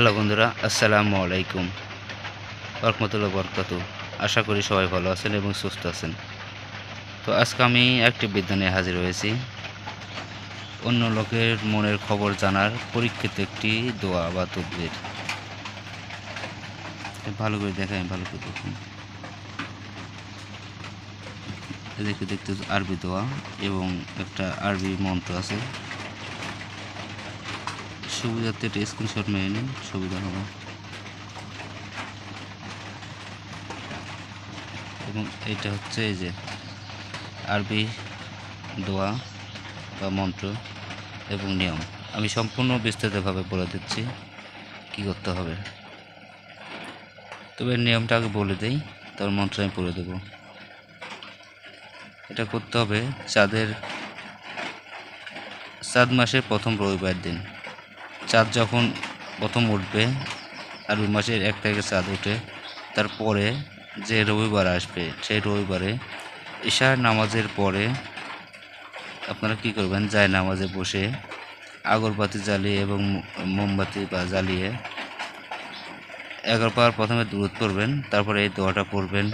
Hello বন্ধুরা, আসসালামু আলাইকুম। রহমতুল্লাহ বরকাতু আশা করি সবাই ভালো আছেন এবং সুস্থ আছেন। তো আজকে আমি একটি বিদ্যা নিয়ে হাজির হয়েছি। অন্য লোকের মনের খবর জানার পরীক্ষিত একটি দোয়া বা তদ্বির ভালো করে দেখাই ভালো করে দেখুন। দেখতে আরবি দোয়া এবং একটা আরবি মন্ত্র আছে। সুবিধার্থে একটা স্ক্রিনশট মেরে নিন, সুবিধা হবে। এবং এটা হচ্ছে এই যে আরবি দোয়া বা মন্ত্র এবং নিয়ম। আমি সম্পূর্ণ বিস্তারিতভাবে বলে দিচ্ছি কি করতে হবে। তবে নিয়মটা আগে বলে দেই, তার মন্ত্র আমি পড়ে দেবো। এটা করতে হবে চাঁদের, চাঁদ মাসের প্রথম রবিবার দিন। চাঁদ যখন প্রথম উঠবে আর ওই মাসের এক তারিখে চাঁদ উঠে তারপরে যে রবিবার আসবে, সেই রবিবারে ঈশার নামাজের পরে আপনারা কি করবেন? যায় নামাজে বসে আগরবাতি জ্বালিয়ে এবং মোমবাতি বা জ্বালিয়ে এগারো পাওয়ার প্রথমে দূরত পড়বেন, তারপরে এই দোয়াটা পড়বেন।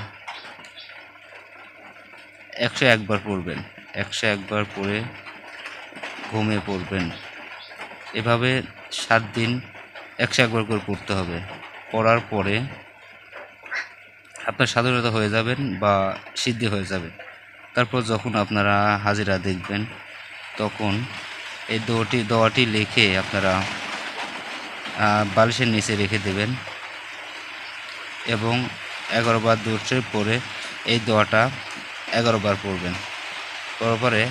একশো একবার পড়বেন, একশো একবার পড়ে ঘুমিয়ে পড়বেন। এভাবে সাত দিন একশো একবার করে পড়তে হবে। পড়ার পরে আপনার স্বাধীনতা হয়ে যাবেন বা সিদ্ধি হয়ে যাবে। তারপর যখন আপনারা হাজিরা দেখবেন, তখন এই দোয়াটি দোয়াটি লিখে আপনারা বালিশের নিচে রেখে দেবেন এবং এগারো বার পরে এই দোয়াটা এগারো বার পড়বেন। পরে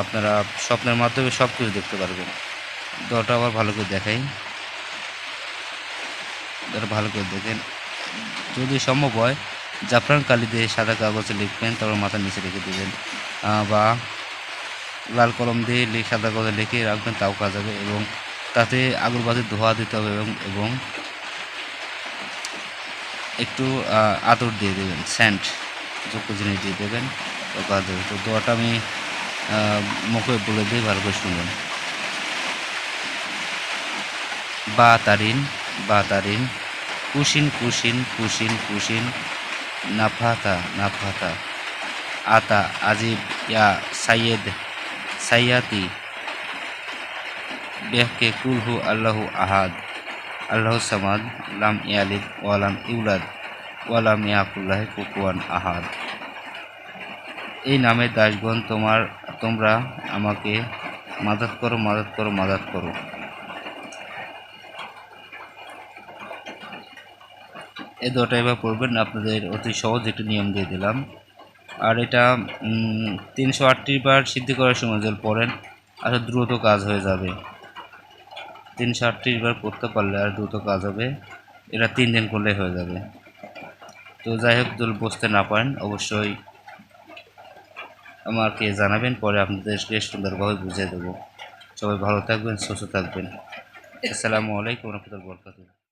আপনারা স্বপ্নের মাধ্যমে সব কিছু দেখতে পারবেন। দোয়াটা আবার ভালো করে দেখাই। দোয়াটা ভালো করে দেখেন যদি সম্ভব হয়, জাফরান কালি দিয়ে সাদা কাগজে লিখবেন, তারপর মাথার নিচে রেখে দেবেন। বা লাল কলম দিয়ে সাদা কাগজে লিখে রাখবেন, তাও কাজ হবে এবং তাতে আগরবাতি ধোয়া দিতে হবে এবং এবং একটু আতর দিয়ে দেবেন, স্যান্ড যোগ্য জিনিস দিয়ে দেবেন তো কাজ হবে তো দোয়াটা আমি মুখে বলে দিয়ে ভালো করে শুনুন বা তারিন বা তারিন কুশিন কুশিন কুশিন কুশিন, নাফাতা নাফাতা। আতা, আজিব, ইয়া, সাইয়েদ, সাইয়াতি। বেহকে, কুলহু, আল্লাহু আহাদ। আল্লাহ সামাদ, লাম ইয়ালিদ, ওয়ালাম ইউলাদ। ওয়ালাম ইয়াকুল্লাহ, কুকুয়ান আহাদ। এই নামে দাসগণ তোমার, তোমরা আমাকে মাদত করো মাদত করো মাদত করো। এই দুটো এবার পড়বেন আপনাদের অতি সহজ একটি নিয়ম দিয়ে দিলাম। আর এটা তিনশো আটটি বার সিদ্ধি করার সময় জল পড়েন আর দ্রুত কাজ হয়ে যাবে। তিনশো আটটি বার পড়তে পারলে আর দ্রুত কাজ হবে এটা তিন দিন করলে হয়ে যাবে। তো যাই হোক যদি বসতে না পারেন অবশ্যই আমাকে জানাবেন পরে আপনাদের আপনাদেরকে সুন্দরভাবে বুঝিয়ে দেবো। সবাই ভালো থাকবেন সুস্থ থাকবেন। আসসালামু আলাইকুম রহমতুল্লাহ বরকাতুহ।